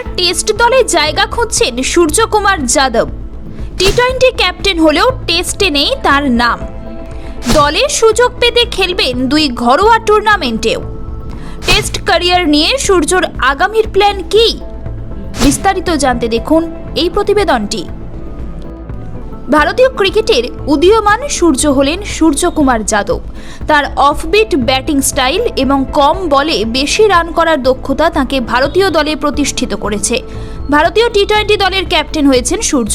এবার টেস্ট দলে জায়গা খুঁজছেন Suryakumar Yadav. T twenty captain হলেও টেস্টে নেই তার নাম। দলে সুযোগ পেতে খেলবেন দুই ঘরোয়া টুর্নামেন্টেও টেস্ট ক্যারিয়ার নিয়ে সূর্যর আগামীর প্ল্যান কি? বিস্তারিত জানতে দেখুন এই প্রতিবেদনটি। ভারতীয় ক্রিকেটের উদীয়মান সূর্য হলেন সূর্যকুমার যাদব। তার অফবিট ব্যাটিং স্টাইল এবং কম বলে বেশি রান করার দক্ষতা তাকে ভারতীয় দলে প্রতিষ্ঠিত করেছে। ভারতীয় টি টোয়েন্টি দলের ক্যাপ্টেন হয়েছেন সূর্য।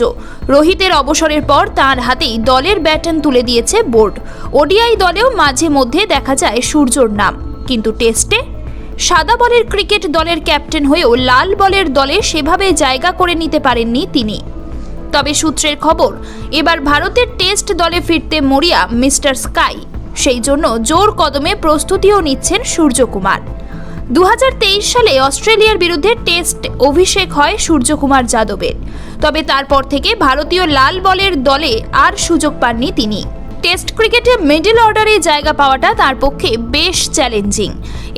রোহিতের অবসরের পর তার হাতেই দলের ব্যাটন তুলে দিয়েছে বোর্ড। ওডিআই দলেও মাঝে মধ্যে দেখা যায় সূর্যর নাম। কিন্তু টেস্টে সাদা বলের ক্রিকেট দলের ক্যাপ্টেন হয়েও লাল বলের দলে সেভাবে জায়গা করে নিতে পারেননি তিনি। তবে সূত্রের খবর, এবার ভারতের টেস্ট দলে ফিরতে মরিয়া মিস্টার স্কাই। সেই জন্য জোর কদমে প্রস্তুতিও নিচ্ছেন সূর্যকুমার। দু হাজার তেইশ সালে অস্ট্রেলিয়ার বিরুদ্ধে টেস্ট অভিষেক হয় সূর্যকুমার যাদবের। তবে তারপর থেকে ভারতীয় লাল বলের দলে আর সুযোগ পাননি তিনি। টেস্ট ক্রিকেটে মিডল অর্ডারে জায়গা পাওয়াটা তার পক্ষে বেশ চ্যালেঞ্জিং।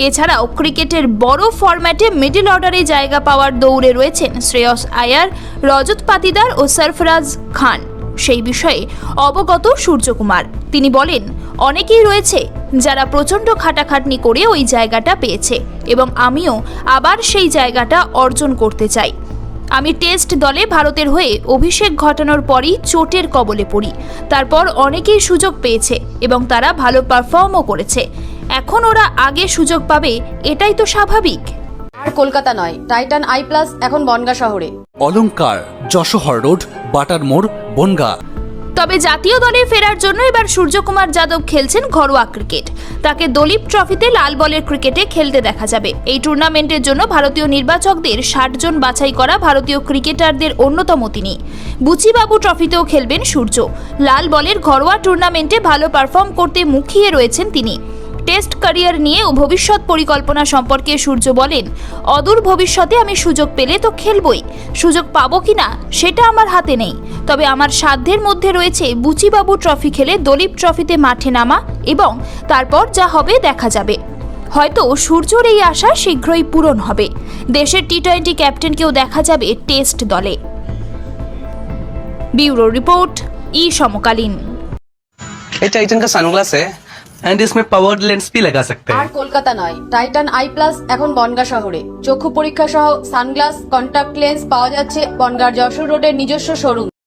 এছাড়াও ক্রিকেটের বড় ফরম্যাটে মিডল অর্ডারে জায়গা পাওয়ার দৌড়ে রয়েছেন শ্রেয়স আয়ার, রজত পাতিদার ও সরফরাজ খান। সেই বিষয়ে অবগত সূর্যকুমার। তিনি বলেন, অনেকেই রয়েছে যারা প্রচণ্ড খাটাখাটনি করে ওই জায়গাটা পেয়েছে এবং আমিও আবার সেই জায়গাটা অর্জন করতে চাই। আমি টেস্ট দলে ভারতের হয়ে অভিষেক ঘটানোর পরই চোটের কবলে পড়ি। তারপর অনেকেই সুযোগ পেয়েছে এবং তারা ভালো পারফর্মও করেছে। এখন ওরা আগে সুযোগ পাবে এটাই তো স্বাভাবিক। আর কলকাতা নয় টাইটান আই প্লাস এখন বনগা শহরে। অলংকার যশোহর রোড বাটার মোড় বনগা। তবে জাতীয় দলে ফেরার জন্য এবার সূর্যকুমার যাদব খেলছেন ঘরোয়া ক্রিকেট। তাকে দলীপ ট্রফিতে লাল বলের ক্রিকেটে খেলতে দেখা যাবে। এই টুর্নামেন্টের জন্য ভারতীয় নির্বাচকদের ষাট জন বাছাই করা ভারতীয় ক্রিকেটারদের অন্যতম তিনি। বুচিবাবু ট্রফিতেও খেলবেন সূর্য। লাল বলের ঘরোয়া টুর্নামেন্টে ভালো পারফর্ম করতে মুখিয়ে রয়েছেন তিনি। টেস্ট ক্যারিয়ার নিয়ে ও ভবিষ্যৎ পরিকল্পনা সম্পর্কে সূর্য বলেন, অদূর ভবিষ্যতে আমি সুযোগ পেলে তো খেলবই। সুযোগ পাবো কিনা সেটা আমার হাতে নেই। তবে আমার সাধ্যের মধ্যে রয়েছে বুচিবাবু ট্রফি খেলে দলীপ ট্রফিতে মাঠে নামা এবং তারপর যা হবে দেখা যাবে হয়তো সূর্যর এই আশা শীঘ্রই পূরণ হবে দেশের টি টোয়েন্টি ক্যাপ্টেনকেও দেখা যাবে টেস্ট দলে ব্যুরো রিপোর্ট ই সমকালীন ये टाइटन का सनग्लास है एंड इसमें पावर्ड लेंस भी लगा सकते আর हैं কলকাতা নয় টাইটান আই প্লাস এখন বনগা শহরে চক্ষু পরীক্ষা সহ সানগ্লাস কন্টাক্ট লেন্স পাওয়া যাচ্ছে বনগার যশোর রোডের নিজস্ব শোরুম